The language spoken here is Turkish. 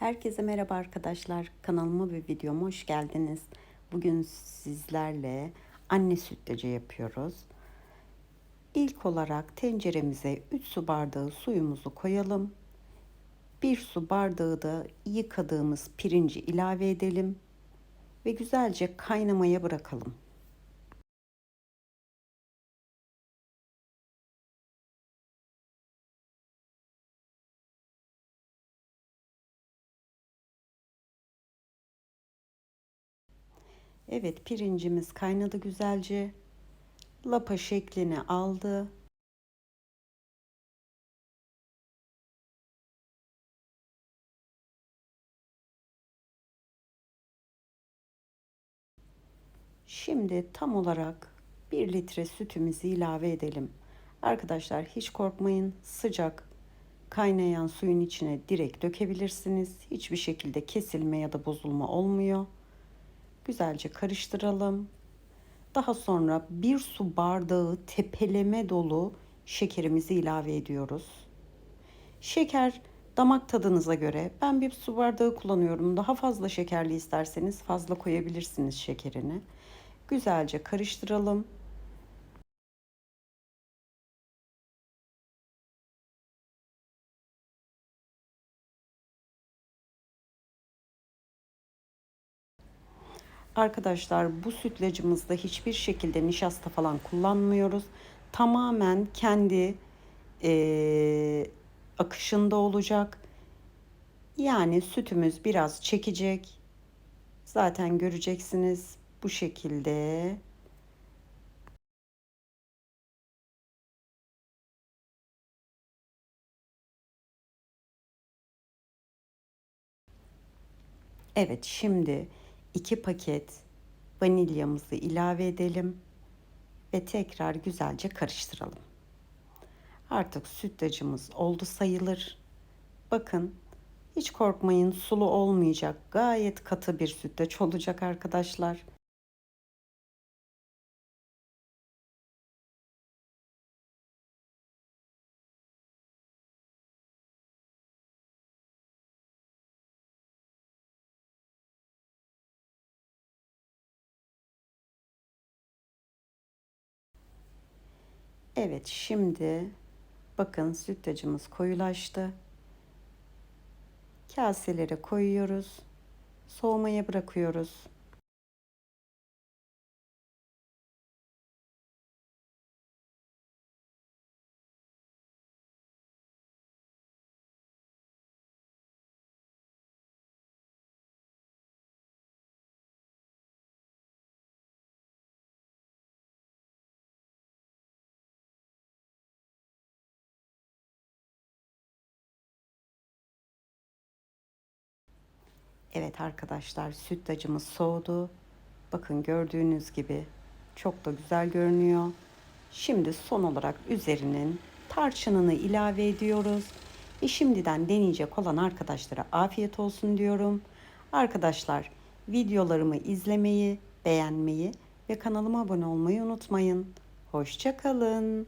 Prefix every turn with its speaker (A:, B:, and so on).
A: Herkese merhaba arkadaşlar. Kanalıma ve videoma hoş geldiniz. Bugün sizlerle anne sütlacı yapıyoruz. İlk olarak tenceremize 3 su bardağı suyumuzu koyalım. 1 su bardağı da yıkadığımız pirinci ilave edelim ve güzelce kaynamaya bırakalım. Evet pirincimiz kaynadı güzelce. Lapa şeklini aldı. Şimdi tam olarak 1 litre sütümüzü ilave edelim. Arkadaşlar hiç korkmayın. Sıcak kaynayan suyun içine direkt dökebilirsiniz. Hiçbir şekilde kesilme ya da bozulma olmuyor. Güzelce karıştıralım. Daha sonra bir su bardağı tepeleme dolu şekerimizi ilave ediyoruz. Şeker damak tadınıza göre ben bir su bardağı kullanıyorum. Daha fazla şekerli isterseniz fazla koyabilirsiniz şekerini. Güzelce karıştıralım. Arkadaşlar bu sütlacımızda hiçbir şekilde nişasta falan kullanmıyoruz. Tamamen kendi e, akışında olacak. Yani sütümüz biraz çekecek. Zaten göreceksiniz bu şekilde. Evet şimdi 2 paket vanilyamızı ilave edelim ve tekrar güzelce karıştıralım. Artık sütlacımız oldu sayılır. Bakın hiç korkmayın sulu olmayacak. Gayet katı bir sütlaç olacak arkadaşlar. Evet şimdi bakın sütlacımız koyulaştı. Kaselere koyuyoruz. Soğumaya bırakıyoruz. Evet arkadaşlar sütlacımız soğudu. Bakın gördüğünüz gibi çok da güzel görünüyor. Şimdi son olarak üzerinin tarçınını ilave ediyoruz. Ve şimdiden deneyecek olan arkadaşlara afiyet olsun diyorum. Arkadaşlar videolarımı izlemeyi, beğenmeyi ve kanalıma abone olmayı unutmayın. Hoşçakalın.